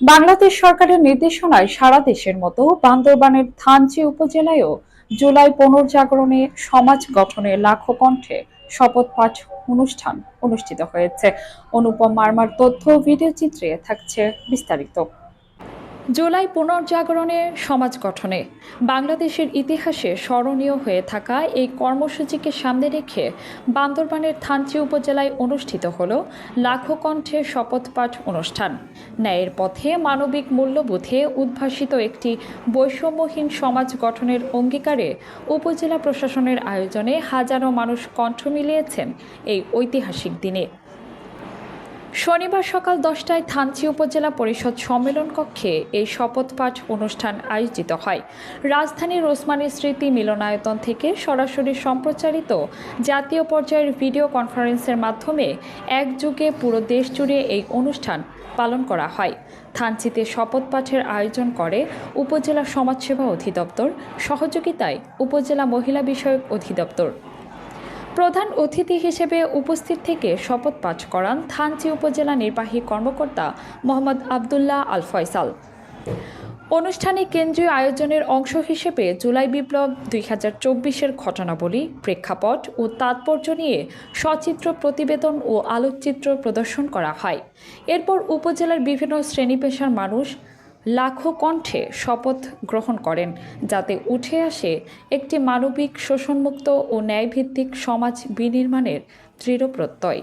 বাংলাদেশ সরকারের নির্দেশনায় সারা দেশের মতো বান্দরবানের থানচি উপজেলায়ও জুলাই পুনর্জাগরণে সমাজ গঠনে লাখো কণ্ঠে শপথ পাঠ অনুষ্ঠান অনুষ্ঠিত হয়েছে। অনুপম মার্মার তথ্য ভিডিও চিত্রে থাকছে বিস্তারিত। জুলাই পুনর্জাগরণে সমাজ গঠনে। বাংলাদেশের ইতিহাসে স্মরণীয় হয়ে থাকা এই কর্মসূচিকে সামনে রেখে বান্দরবানের থানচি উপজেলায় অনুষ্ঠিত হল লাখো কণ্ঠে শপথ পাঠ অনুষ্ঠান। ন্যায়ের পথে মানবিক মূল্যবোধে উদ্ভাসিত একটি বৈষম্যহীন সমাজ গঠনের অঙ্গীকারে উপজেলা প্রশাসনের আয়োজনে হাজারো মানুষ কণ্ঠ মিলিয়েছেন এই ঐতিহাসিক দিনে। শনিবার সকাল দশটায় থানচি উপজেলা পরিষদ সম্মেলন কক্ষে এই শপথ পাঠ অনুষ্ঠান আয়োজিত হয়। রাজধানীর ওসমানী স্মৃতি মিলনায়তন থেকে সরাসরি সম্প্রচারিত জাতীয় পর্যায়ের ভিডিও কনফারেন্সের মাধ্যমে এক যুগে পুরো দেশ জুড়ে এই অনুষ্ঠান পালন করা হয়। থানচিতে শপথ পাঠের আয়োজন করে উপজেলা সমাজসেবা অধিদপ্তর, সহযোগিতায় উপজেলা মহিলা বিষয়ক অধিদপ্তর। প্রধান অতিথি হিসেবে উপস্থিত থেকে শপথ পাঠ করান থানচি উপজেলা নির্বাহী কর্মকর্তা মোহাম্মদ আবদুল্লাহ আল ফয়সাল। অনুষ্ঠানে কেন্দ্রীয় আয়োজনের অংশ হিসেবে জুলাই বিপ্লব দুই হাজার চব্বিশের ঘটনাবলী, প্রেক্ষাপট ও তাৎপর্য নিয়ে সচিত্র প্রতিবেদন ও আলোকচিত্র প্রদর্শন করা হয়। এরপর উপজেলার বিভিন্ন শ্রেণি পেশার মানুষ লাখো কণ্ঠে শপথ গ্রহণ করেন, যাতে উঠে আসে একটি মানবিক শোষণমুক্ত ও ন্যায়ভিত্তিক সমাজ বিনির্মাণের দৃঢ় প্রত্যয়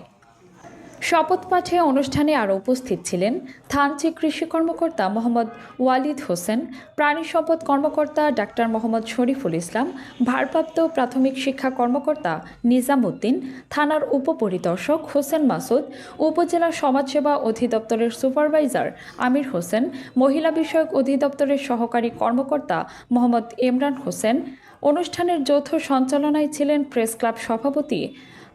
শপথ পাঠে অনুষ্ঠানে আরও উপস্থিত ছিলেন থানচি কৃষি কর্মকর্তা মোহাম্মদ ওয়ালিদ হোসেন, প্রাণী সম্পদ কর্মকর্তা ডাক্তার মোহাম্মদ শরীফুল ইসলাম, ভারপ্রাপ্ত প্রাথমিক শিক্ষা কর্মকর্তা নিজাম উদ্দিন থানার উপপরিদর্শক হোসেন মাসুদ, উপজেলা সমাজসেবা অধিদপ্তরের সুপারভাইজার আমির হোসেন, মহিলা বিষয়ক অধিদপ্তরের সহকারী কর্মকর্তা মোহাম্মদ ইমরান হোসেন, অনুষ্ঠানের যৌথ সঞ্চালনায় ছিলেন প্রেস ক্লাব সভাপতি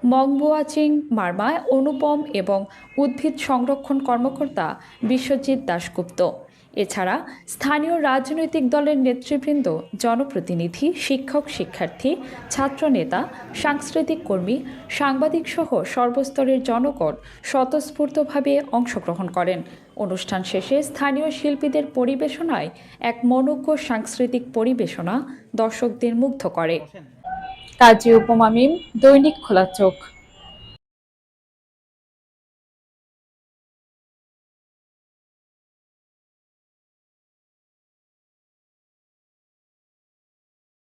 মংবুয়াচিং মার্মা, অনুপম এবং উদ্ভিদ সংরক্ষণ কর্মকর্তা বিশ্বজিৎ দাশগুপ্ত। এছাড়া স্থানীয় রাজনৈতিক দলের নেতৃবৃন্দ, জনপ্রতিনিধি, শিক্ষক, শিক্ষার্থী, ছাত্রনেতা, সাংস্কৃতিক কর্মী, সাংবাদিক সহ সর্বস্তরের জনগণ স্বতঃস্ফূর্তভাবে অংশগ্রহণ করেন। অনুষ্ঠান শেষে স্থানীয় শিল্পীদের পরিবেশনায় এক মনোজ্ঞ সাংস্কৃতিক পরিবেশনা দর্শকদের মুগ্ধ করে। কাজী উপমামিম দৈনিক খোলা চোখ।